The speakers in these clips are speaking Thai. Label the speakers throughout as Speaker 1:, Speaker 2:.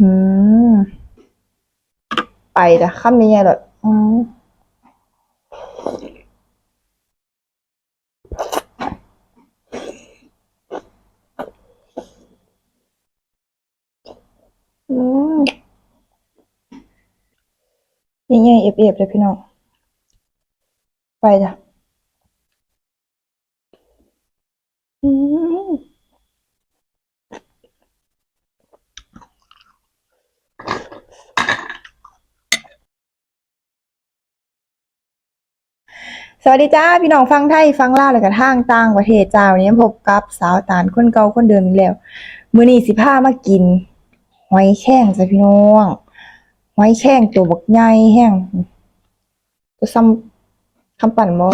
Speaker 1: อืม ไปจ้ะค่ำนี้ไงหรออืมอืมนี่ไงเอฟเอฟเลยพี่น้อง ไปจ้ะอืม สวัสดีจ้าพี่น้องฟังไทยฟังล่าวแล้วก็ทางต่างประเทศจ้าวันนี้พบกับสาวตาลคนเก่าคนเดิมอีกแล้วมื้อนี้สิพามากินหอยแครงจ้ะพี่น้องหอยแครงตัวบักใหญ่แห้งตัวซ้ำคำปั่นบ่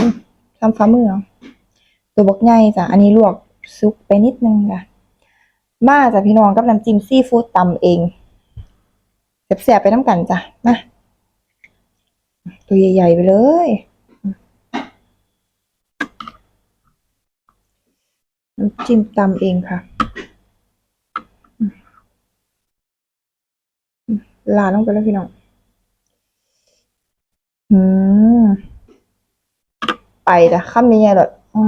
Speaker 1: ซ้ำฝ่ามือตัวบักใหญ่จ้ะอันนี้ลวกซุปไปนิดนึงจ้ะมาจ้ะพี่น้องกับน้ำจิ้มซีฟู้ดตำเองแซ่บๆไปน้ำกันจ้ะมาตัวใหญ่ๆไปเลย น้ำ จิ้มตำเองค่ะลาดลงไปแล้วพี่น้อง อืม ไปจ้ะค่ำนี้ไงหรออ๋อ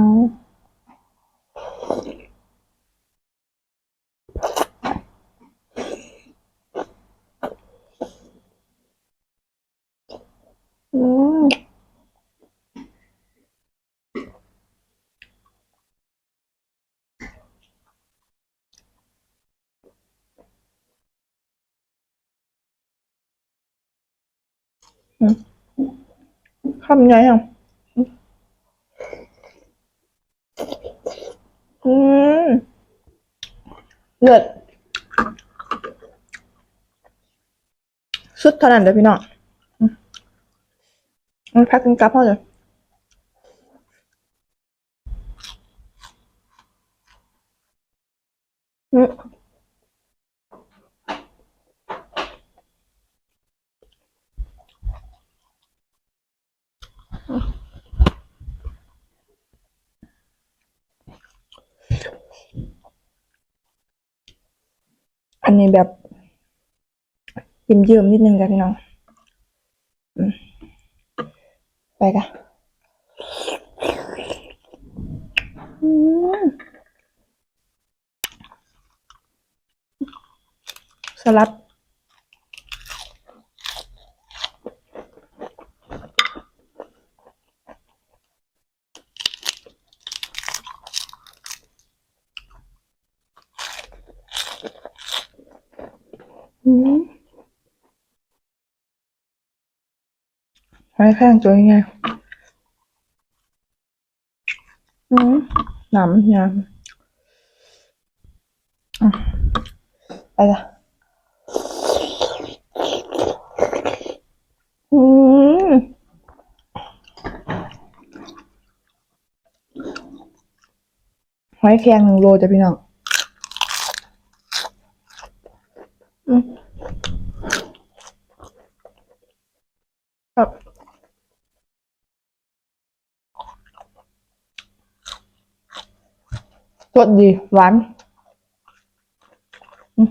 Speaker 1: ม ค่ำไงอะอืมเลือดสุดเท่านั้นเด้อพี่น้องมันพักกินกลับพอเลยอืม อันนี้แบบเยิ้มนิดนึงจ้ะพี่น้องไปกะสลัด หอยแครงตัวยังไงอืมหนำยำอะไปละอืมหอยแครงหนึ่งโลจ้ะพี่น้องอืมครับ สดดี หวานอืม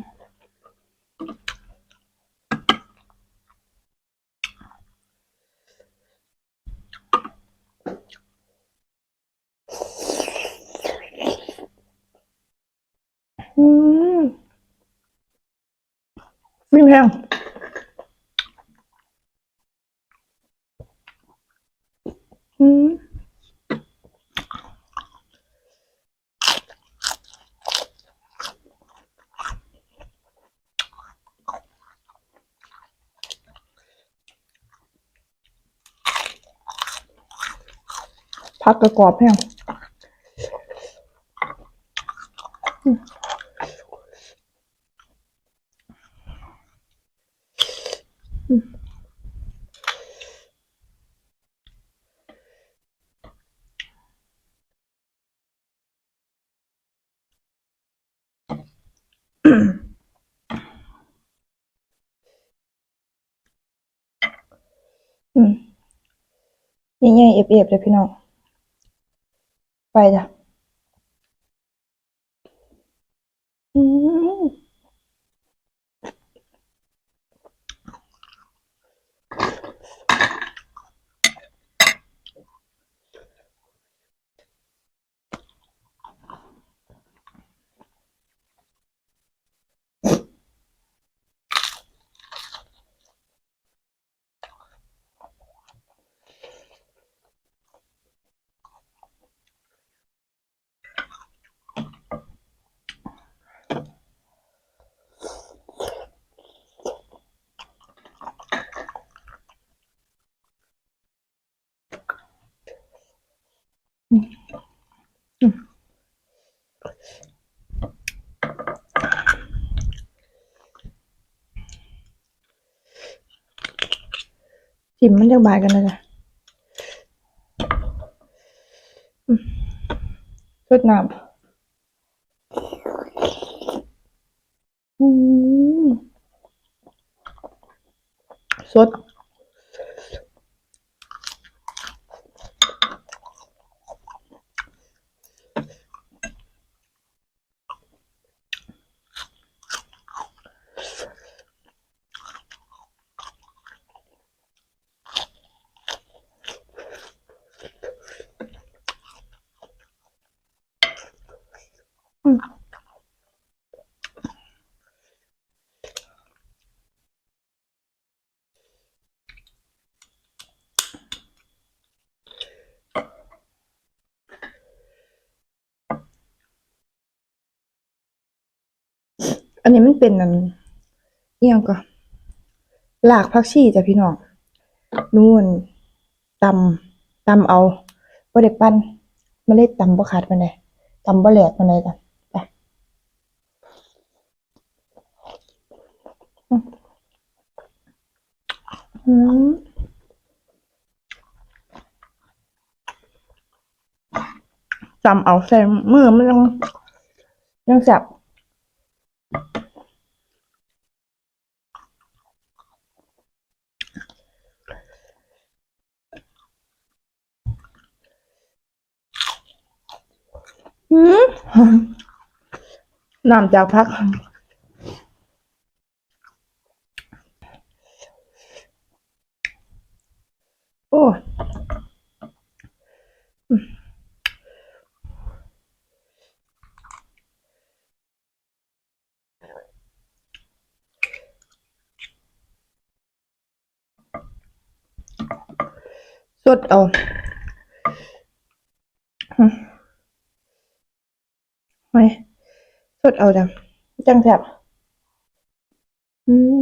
Speaker 1: อืมวิ่งแพงอืม ผักกระกรอบแพงอืมอืมอืมนี่ไงเอฟเอฟเลยพี่น้อง ไปจ้ จิ้มมันจะบายกันนะจ๊ะชุดน้ำสด อันนี้มันเป็นอันเอียงก็หลากผักชีจ้ะพี่น้องนู่นตำตำเอาบ่ได้ปั้นมาเล็ดตำบ่ขาดปานใดตำบ่แหลกปานใดจ้ะไปอืมตำเอาใส่มือมันยังยังแซ่บ น้ำจากพัก โอ้สดเอาอืม ไม่ สดเอาจัง จังแซ่บอืม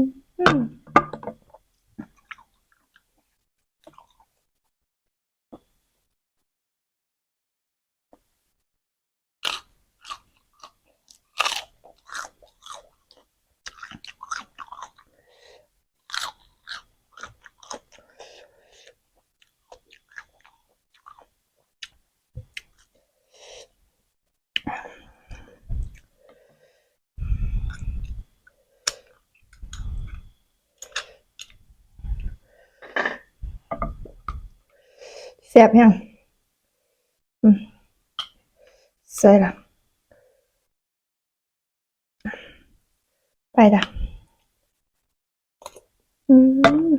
Speaker 1: แซ่บยังใส่ละไปละอืม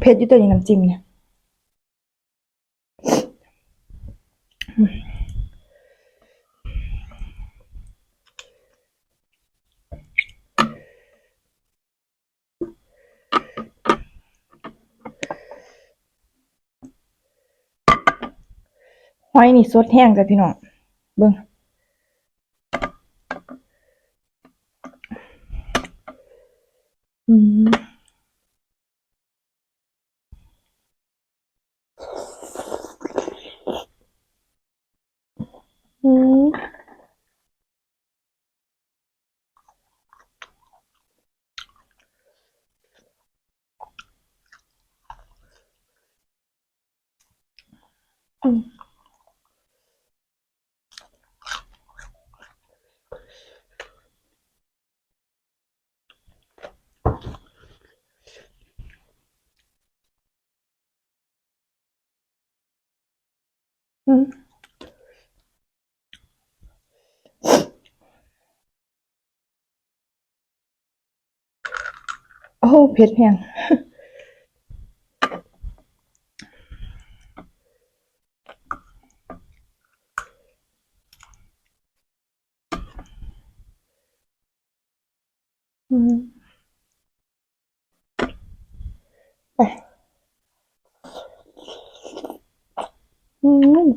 Speaker 1: เผ็ดอยู่ตัวนี้น้ำจิ้มเนี่ยหอยนี่สดแห้งจ้ะพี่น้อง เบิ่ง อืมอืม โอ้เผ็ดแห้งอืมไปอืม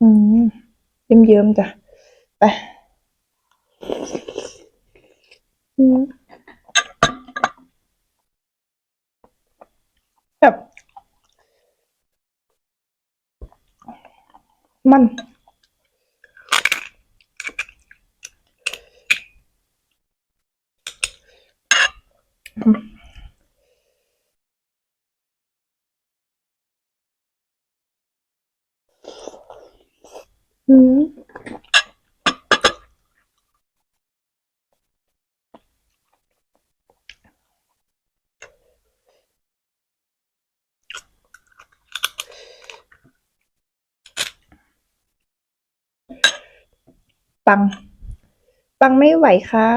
Speaker 1: อืมเยิ้มๆจ้ะไปัง ปังไม่ไหวค่ะ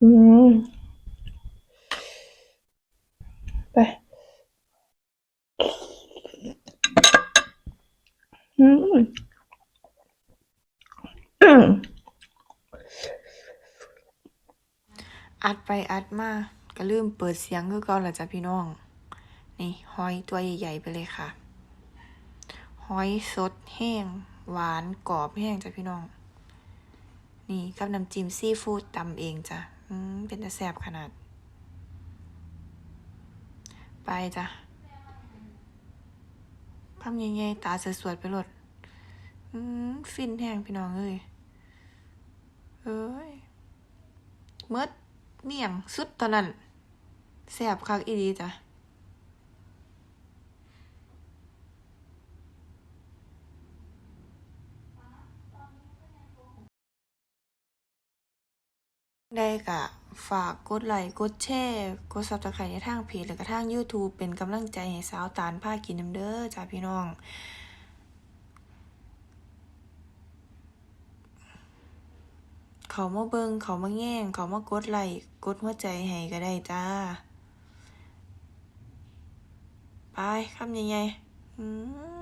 Speaker 1: อืม ไป อั
Speaker 2: ดไปอัดมาก็ลืมเปิดเสียงคือเก่าล้วจ้ะพี่น้อง นี่หอยตัวใหญ่ๆไปเลยค่ะ หอยสดแห้ง หวานกรอบแห้งจ้ะพี่น้อง นี่กับน้ำจิ้มซีฟู้ดตำเองจ้ะอืมเป็นตาแซบขนาด ไปจ้ะทำยังไงตาสวยๆไปหลดอืม ฟินแห้งพี่น้องเอ้ยเอ้ยเมิดเมี่ยงสุดตอนนั้นแซ่บคักอีดีจ้ะได้กะฝากกดไลค์กดแชร์กดซับสไครต์ในทางเพจและก็ทาง YouTube เป็นกำลังใจให้สาวตาลพากินน้ำเด้อจ้าพี่น้อง เขามาเบิงเขามาแง่ง เขามากดไลค์กดหัวใจให้ก็ได้จ้า ไปคำยังไงอืม